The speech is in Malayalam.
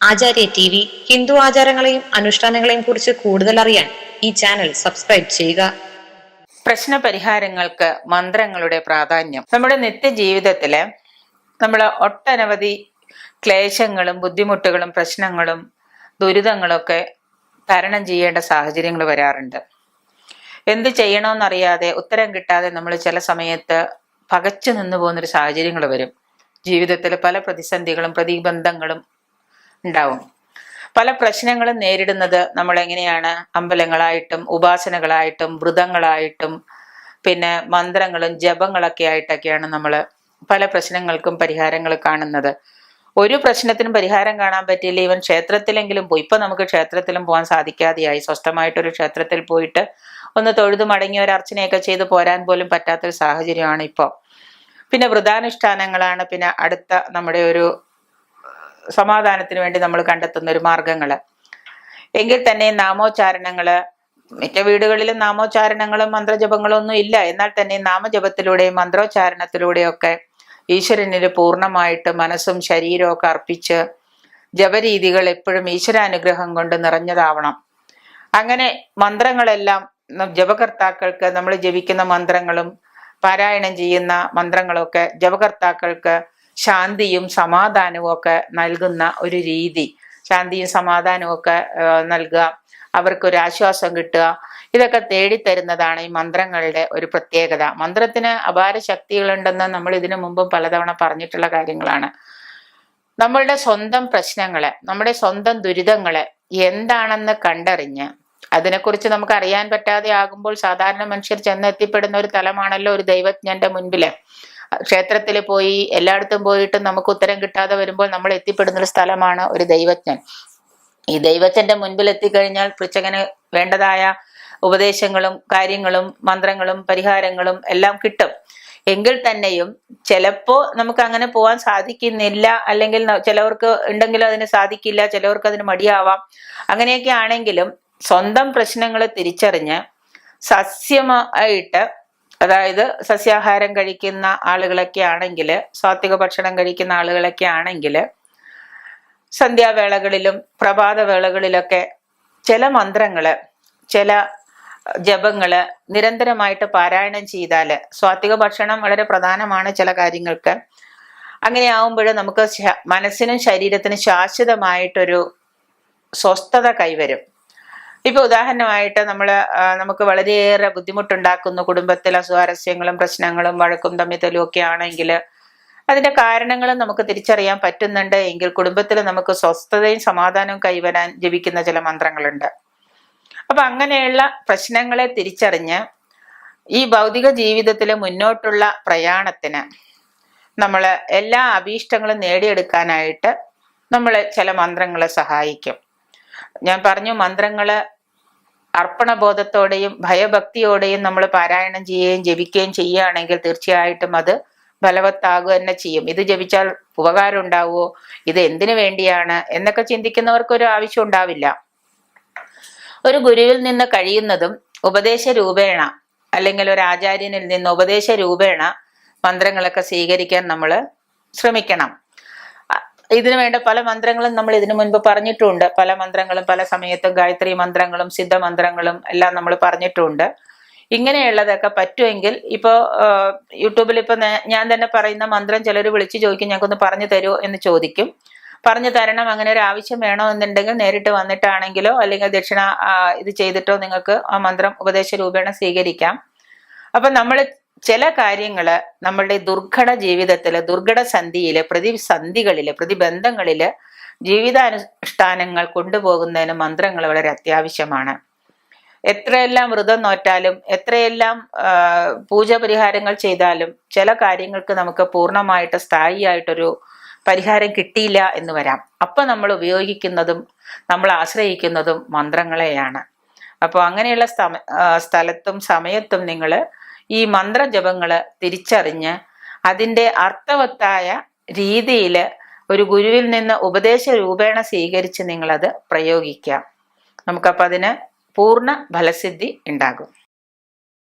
ആചാര്യ ടി വി ഹിന്ദു ആചാരങ്ങളെയും അനുഷ്ഠാനങ്ങളെയും കുറിച്ച് കൂടുതൽ അറിയാൻ ഈ ചാനൽ സബ്സ്ക്രൈബ് ചെയ്യുക. പ്രശ്ന പരിഹാരങ്ങൾക്ക് മന്ത്രങ്ങളുടെ പ്രാധാന്യം. നമ്മുടെ നിത്യജീവിതത്തിൽ നമ്മൾ ഒട്ടനവധി ക്ലേശങ്ങളും ബുദ്ധിമുട്ടുകളും പ്രശ്നങ്ങളും ദുരിതങ്ങളൊക്കെ തരണം ചെയ്യേണ്ട സാഹചര്യങ്ങൾ വരാറുണ്ട്. എന്ത് ചെയ്യണമെന്നറിയാതെ ഉത്തരം കിട്ടാതെ നമ്മൾ ചില സമയത്ത് പകച്ചു നിന്നു പോകുന്നൊരു സാഹചര്യങ്ങൾ വരും. ജീവിതത്തിൽ പല പ്രതിസന്ധികളും പ്രതിബന്ധങ്ങളും ഉണ്ടാവും. പല പ്രശ്നങ്ങളും നേരിടുന്നത് നമ്മൾ എങ്ങനെയാണ് അമ്പലങ്ങളായിട്ടും ഉപാസനകളായിട്ടും വ്രതങ്ങളായിട്ടും പിന്നെ മന്ത്രങ്ങളും ജപങ്ങളൊക്കെ ആയിട്ടൊക്കെയാണ് നമ്മൾ പല പ്രശ്നങ്ങൾക്കും പരിഹാരങ്ങൾ കാണുന്നത്. ഒരു പ്രശ്നത്തിനും പരിഹാരം കാണാൻ പറ്റിയില്ല. ഇവൻ ക്ഷേത്രത്തിലെങ്കിലും പോയി. ഇപ്പൊ നമുക്ക് ക്ഷേത്രത്തിലും പോകാൻ സാധിക്കാതെയായി. സ്വസ്ഥമായിട്ടൊരു ക്ഷേത്രത്തിൽ പോയിട്ട് ഒന്ന് തൊഴുതു മടങ്ങി ഒരു അർച്ചനയൊക്കെ ചെയ്ത് പോരാൻ പോലും പറ്റാത്തൊരു സാഹചര്യമാണ് ഇപ്പോൾ പിന്നെ വ്രതാനുഷ്ഠാനങ്ങളാണ്. പിന്നെ അടുത്ത നമ്മുടെ ഒരു സമാധാനത്തിന് വേണ്ടി നമ്മൾ കണ്ടെത്തുന്ന ഒരു മാർഗങ്ങൾ എങ്കിൽ തന്നെ നാമോച്ചാരണങ്ങൾ മിക്ക വീടുകളിലും നാമോച്ചാരണങ്ങളും മന്ത്രജപങ്ങളും ഒന്നും ഇല്ല. എന്നാൽ തന്നെ നാമജപത്തിലൂടെയും മന്ത്രോച്ചാരണത്തിലൂടെയും ഒക്കെ ഈശ്വരനിൽ പൂർണമായിട്ട് മനസ്സും ശരീരവും ഒക്കെ അർപ്പിച്ച് ജപരീതികൾ എപ്പോഴും ഈശ്വരാനുഗ്രഹം കൊണ്ട് നിറഞ്ഞതാവണം. അങ്ങനെ മന്ത്രങ്ങളെല്ലാം ജപകർത്താക്കൾക്ക് നമ്മൾ ജപിക്കുന്ന മന്ത്രങ്ങളും പാരായണം ചെയ്യുന്ന മന്ത്രങ്ങളൊക്കെ ജപകർത്താക്കൾക്ക് ശാന്തിയും സമാധാനവും ഒക്കെ നൽകുന്ന ഒരു രീതി. ശാന്തിയും സമാധാനവും ഒക്കെ നൽകുക. അവർക്കൊരു ആശ്വാസം കിട്ടുക. ഇതൊക്കെ തേടിത്തരുന്നതാണ് ഈ മന്ത്രങ്ങളുടെ ഒരു പ്രത്യേകത. മന്ത്രത്തിന് അപാര ശക്തികളുണ്ടെന്ന് നമ്മൾ ഇതിനു മുമ്പും പലതവണ പറഞ്ഞിട്ടുള്ള കാര്യങ്ങളാണ്. നമ്മളുടെ സ്വന്തം പ്രശ്നങ്ങളെ നമ്മുടെ സ്വന്തം ദുരിതങ്ങളെ എന്താണെന്ന് കണ്ടറിഞ്ഞ് അതിനെക്കുറിച്ച് നമുക്ക് അറിയാൻ പറ്റാതെ ആകുമ്പോൾ സാധാരണ മനുഷ്യർ ചെന്നെത്തിപ്പെടുന്ന ഒരു തലമാണല്ലോ ഒരു ദൈവജ്ഞന്റെ മുൻപിൽ. ക്ഷേത്രത്തിൽ പോയി എല്ലായിടത്തും പോയിട്ടും നമുക്ക് ഉത്തരം കിട്ടാതെ വരുമ്പോൾ നമ്മൾ എത്തിപ്പെടുന്ന ഒരു സ്ഥലമാണ് ഒരു ദൈവജ്ഞൻ. ഈ ദൈവജ്ഞന്റെ മുൻപിൽ എത്തിക്കഴിഞ്ഞാൽ പൃച്ഛകന് വേണ്ടതായ ഉപദേശങ്ങളും കാര്യങ്ങളും മന്ത്രങ്ങളും പരിഹാരങ്ങളും എല്ലാം കിട്ടും. എങ്കിൽ തന്നെയും ചിലപ്പോ നമുക്ക് അങ്ങനെ പോവാൻ സാധിക്കുന്നില്ല അല്ലെങ്കിൽ ചിലവർക്ക് ഉണ്ടെങ്കിലും അതിന് സാധിക്കില്ല ചിലവർക്ക് അതിന് മടിയാവാം. അങ്ങനെയൊക്കെ ആണെങ്കിലും സ്വന്തം പ്രശ്നങ്ങൾ തിരിച്ചറിഞ്ഞ് സസ്യമായിട്ട് അതായത് സസ്യാഹാരം കഴിക്കുന്ന ആളുകളൊക്കെ ആണെങ്കിൽ സാത്വിക ഭക്ഷണം കഴിക്കുന്ന ആളുകളൊക്കെ ആണെങ്കിൽ സന്ധ്യാവേളകളിലും പ്രഭാതവേളകളിലൊക്കെ ചില മന്ത്രങ്ങൾ ചില ജപങ്ങൾ നിരന്തരമായിട്ട് പാരായണം ചെയ്താൽ സ്വാത്വിക ഭക്ഷണം വളരെ പ്രധാനമാണ് ചില കാര്യങ്ങൾക്ക്. അങ്ങനെ ആവുമ്പോൾ നമുക്ക് മനസ്സിനും ശരീരത്തിനും ശാശ്വതമായിട്ടൊരു സ്വസ്ഥത കൈവരും. ഇപ്പൊ ഉദാഹരണമായിട്ട് നമ്മൾ നമുക്ക് വളരെയേറെ ബുദ്ധിമുട്ടുണ്ടാക്കുന്നു. കുടുംബത്തിൽ അസ്വാരസ്യങ്ങളും പ്രശ്നങ്ങളും വഴക്കും തമ്മിത്തലും ഒക്കെ ആണെങ്കിൽ അതിന്റെ കാരണങ്ങളും നമുക്ക് തിരിച്ചറിയാൻ പറ്റുന്നുണ്ട്. എങ്കിൽ കുടുംബത്തിൽ നമുക്ക് സ്വസ്ഥതയും സമാധാനവും കൈവരാൻ ജപിക്കുന്ന ചില മന്ത്രങ്ങളുണ്ട്. അപ്പൊ അങ്ങനെയുള്ള പ്രശ്നങ്ങളെ തിരിച്ചറിഞ്ഞ് ഈ ഭൗതിക ജീവിതത്തിലെ മുന്നോട്ടുള്ള പ്രയാണത്തിന് നമ്മൾ എല്ലാ അഭീഷ്ടങ്ങളും നേടിയെടുക്കാനായിട്ട് നമ്മളെ ചില മന്ത്രങ്ങളെ സഹായിക്കും. ഞാൻ പറഞ്ഞു മന്ത്രങ്ങൾ അർപ്പണബോധത്തോടെയും ഭയഭക്തിയോടെയും നമ്മൾ പാരായണം ചെയ്യുകയും ജപിക്കുകയും ചെയ്യുകയാണെങ്കിൽ തീർച്ചയായിട്ടും അത് ഫലവത്താകുക തന്നെ ചെയ്യും. ഇത് ജപിച്ചാൽ ഉപകാരം ഉണ്ടാവുമോ ഇത് എന്തിനു വേണ്ടിയാണ്? എന്നൊക്കെ ചിന്തിക്കുന്നവർക്ക് ഒരു ആവശ്യം ഉണ്ടാവില്ല. ഒരു ഗുരുവിൽ നിന്ന് കഴിയുന്നതും ഉപദേശ രൂപേണ അല്ലെങ്കിൽ ഒരു ആചാര്യനിൽ നിന്ന് ഉപദേശ രൂപേണ മന്ത്രങ്ങളൊക്കെ സ്വീകരിക്കാൻ നമ്മൾ ശ്രമിക്കണം. ഇതിനു വേണ്ട പല മന്ത്രങ്ങളും നമ്മൾ ഇതിനു മുൻപ് പറഞ്ഞിട്ടുണ്ട്. പല മന്ത്രങ്ങളും പല സമയത്തും ഗായത്രി മന്ത്രങ്ങളും സിദ്ധ മന്ത്രങ്ങളും എല്ലാം നമ്മൾ പറഞ്ഞിട്ടുണ്ട്. ഇങ്ങനെയുള്ളതൊക്കെ പറ്റുമെങ്കിൽ ഇപ്പോൾ യൂട്യൂബിൽ ഇപ്പൊ നേ- ഞാൻ തന്നെ പറയുന്ന മന്ത്രം ചിലർ വിളിച്ചു ചോദിക്കും ഞങ്ങൾക്കൊന്ന് പറഞ്ഞു തരുമോ? എന്ന് ചോദിക്കും. പറഞ്ഞു തരണം അങ്ങനെ ഒരു ആവശ്യം വേണോ എന്നുണ്ടെങ്കിൽ നേരിട്ട് വന്നിട്ടാണെങ്കിലോ അല്ലെങ്കിൽ ദക്ഷിണ ഇത് ചെയ്തിട്ടോ നിങ്ങൾക്ക് ആ മന്ത്രം ഉപദേശ രൂപേണ സ്വീകരിക്കാം. അപ്പൊ നമ്മൾ ചില കാര്യങ്ങൾ നമ്മളുടെ ദുർഘട ജീവിതത്തിൽ ദുർഘട സന്ധിയിൽ പ്രതിസന്ധികളിൽ പ്രതിബന്ധങ്ങളിൽ ജീവിതാനുഷ്ഠാനങ്ങൾ കൊണ്ടുപോകുന്നതിന് മന്ത്രങ്ങൾ വളരെ അത്യാവശ്യമാണ്. എത്രയെല്ലാം വ്രതം നോറ്റാലും എത്രയെല്ലാം പൂജ പരിഹാരങ്ങൾ ചെയ്താലും ചില കാര്യങ്ങൾക്ക് നമുക്ക് പൂർണമായിട്ട് സ്ഥായിയായിട്ടൊരു പരിഹാരം കിട്ടിയില്ല എന്ന് വരാം. അപ്പൊ നമ്മൾ ഉപയോഗിക്കുന്നതും നമ്മൾ ആശ്രയിക്കുന്നതും മന്ത്രങ്ങളെയാണ്. അപ്പോൾ അങ്ങനെയുള്ള സ്ഥലത്തും സമയത്തും നിങ്ങൾ ഈ മന്ത്രജപങ്ങൾ തിരിച്ചറിഞ്ഞ് അതിന്റെ അർത്ഥവത്തായ രീതിയിൽ ഒരു ഗുരുവിൽ നിന്ന് ഉപദേശ രൂപേണ സ്വീകരിച്ച് നിങ്ങളത് പ്രയോഗിക്കാം. നമുക്കപ്പോൾ അതിന് പൂർണ ഫലസിദ്ധി ഉണ്ടാകും.